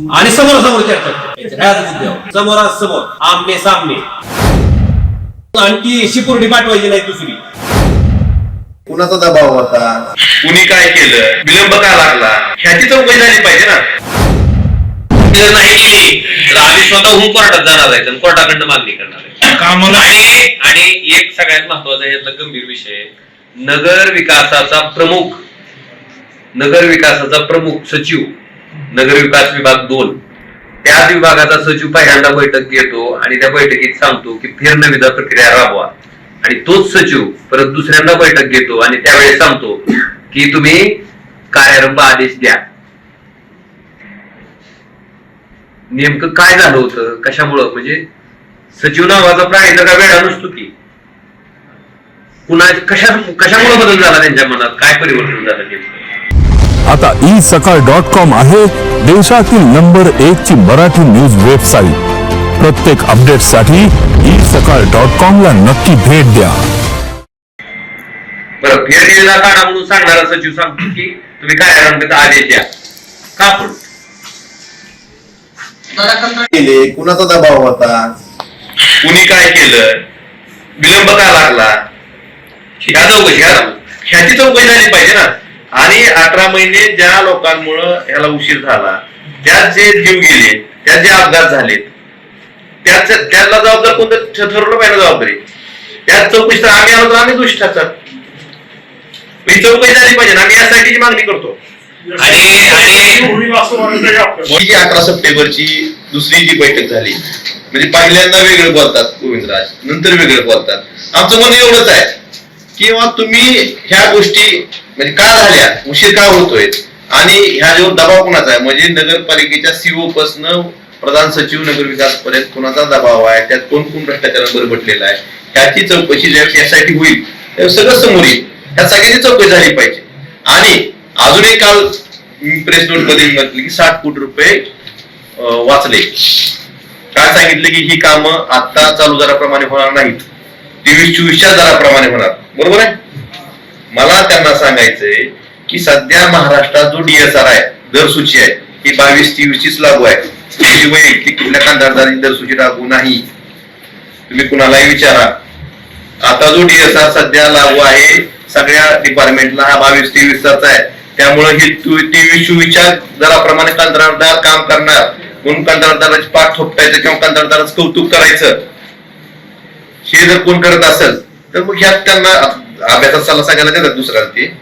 आणि समोर समोर चर्चा मुद्द्यावर समोरासमोर आमने सामने. आणखी शिपुर्डी पाठवायची नाही दुसरी. कुणाचा दबाव होता? कुणी काय केलं? विलंब का लागला? ह्याची चौकशी झाली पाहिजे ना. नाही केली तर आम्ही स्वतःहून कोर्टात जाणार आहे आणि कोर्टाकडनं मागणी करणार आहे. आणि आणि एक सगळ्यात महत्त्वाचा यातला गंभीर विषय नगर विकासाचा प्रमुख नगर विकासाचा प्रमुख सचिव नगर विकास विभाग दोन. त्याच विभागाचा सचिव पहिल्यांदा बैठक घेतो आणि त्या बैठकीत सांगतो की फेरनविदा प्रक्रिया राबवा. आणि तोच सचिव परत दुसऱ्यांदा बैठक घेतो आणि त्यावेळेस सांगतो की तुम्ही कार्यारंभ आदेश द्या. नेमकं काय झालं होतं? कशामुळं? म्हणजे सचिव नावाचा प्राणी तर का वेळा नसतो की. पुन्हा कशा कशामुळे बदल झाला त्यांच्या मनात? काय परिवर्तन झालं नेमकं? आता ई सकाळ डॉट कॉम आहे. देशातील नंबर एक ची मराठी न्यूज वेबसाईट प्रत्येक अपडेटसाठी ई सकाळ डॉट कॉम ला नक्की भेट द्या. बरं फेर दिलेला काढा म्हणून सांगणारा सचिव सांगतो की तुम्ही कार्यारंभाचा आदेश द्या. का पण केले कुणाचा दबाव होता? कुणी काय केलं? विलंब का लागला? ह्या चौकशी ह्या ह्याची चौकशी झाली पाहिजे ना. आणि अठरा महिने ज्या लोकांमुळं ह्याला उशीर झाला त्यात जे जीव गेले त्यात जे अपघात झाले त्याच त्याला जबाबदार कोणतं? ठरवलं पाहिजे जबाबदारी. त्यात चौकशी तर आम्ही आलो तर आम्ही दोषी ठरतात. ही चौकशी झाली पाहिजे आम्ही यासाठीची मागणी करतो. आणि अकरा सप्टेंबरची दुसरी जी बैठक झाली म्हणजे पहिल्यांदा वेगळं बोलतात गोविंदराज नंतर वेगळं बोलतात. आमचं म्हणणं एवढंच आहे किंवा तुम्ही ह्या गोष्टी म्हणजे का झाल्या? उशीर का होतोय? आणि ह्या जो दबाव कुणाचा आहे? म्हणजे नगरपालिकेच्या सीओ पासन प्रधान सचिव नगर विकास पर्यंत कुणाचा दबाव आहे? त्यात कोण कोण भ्रष्टाचारात बरबटलेला आहे? ह्याची चौकशी ज्यावेळेस यासाठी होईल त्यावेळेस सगळं समोर येईल. ह्या सगळ्याची चौकशी झाली पाहिजे. आणि अजून एक काल प्रेस नोटमध्ये म्हटलं की साठ कोटी रुपये वाचले. काय सांगितलं की ही कामं आता चालू दराप्रमाणे होणार नाहीत. तेवीस चोवीसच्या दराप्रमाणे होणार. बरोबर आहे? मला त्यांना सांगायचंय की सध्या महाराष्ट्रात जो डीएसआर आहे दर सूची आहे ती बावीस तेवीस चीच लागू आहे. त्याची वैयक्तिक कुठल्या कंत्राटदाराची दर सूची लागू नाही. तुम्ही कुणालाही विचारा. आता जो डीएसआर सध्या लागू आहे सगळ्या डिपार्टमेंटला हा बावीस तेवीसचाच आहे. त्यामुळे ही तेवीस चोवीसच्या दराप्रमाणे कंत्राटदार काम करणार. म्हणून कंत्राटदाराची पाठ थोपटायचं किंवा कंत्राटदाराचं कौतुक करायचं. हे जर कोण करत असेल तर मग ह्यात त्यांना अभ्यासात सल्ला सांगायला देतात दुसऱ्याला ते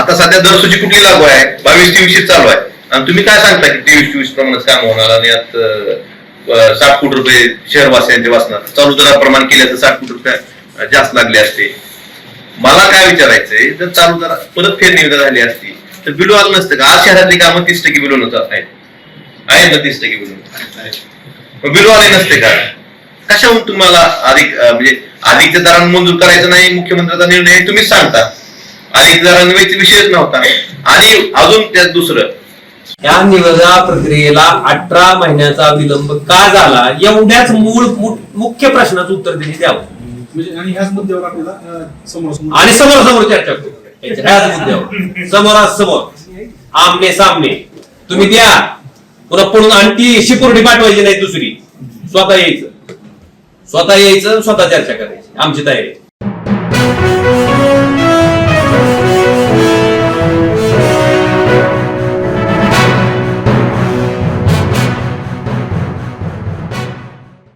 आता सध्या दरसूची कुठली लागू आहे? बावीस तेवीस चालू आहे. आणि तुम्ही काय सांगता की तेवीस चोवीस प्रमाणे काम होणार आणि यात साठ कोटी रुपये शहरवासियांचे वाचणार. चालू दराप्रमाणे केले तर साठ कोटी रुपये जास्त लागले असते. मला काय विचारायचंय जर चालू दरा परत फेर निविदा झाली असती तर बिलो आलं नसतं का? आज शहरातली कामं तीस टक्के बिलो नसतात आहेत. ना तीस टक्के बिलो? मग बिलो आले नसते का? कशाहून तुम्हाला अधिक म्हणजे अधिकच्या दरानं मंजूर करायचं नाही मुख्यमंत्र्याचा निर्णय तुम्हीच सांगता. अधिक दरानं विषयच नव्हता. आणि अजून त्यात दुसरं. या निविदा प्रक्रियेला अठरा महिन्याचा विलंब का झाला? एवढ्याच मूळ मुख्य प्रश्नाचं उत्तर त्यांनी द्यावं. म्हणजे आणि ह्याच मुद्द्यावर आपल्याला समोर समोर चर्चा करू. ह्याच मुद्द्यावर. समोरासमोर. आमने सामने. तुम्ही द्या. पुन्हा पुढून आणखी शिपुर्डी पाठवायची नाही दुसरी. स्वतः यायचं. स्वतः यायचं स्वतः चर्चा करायची. आमची तयारी.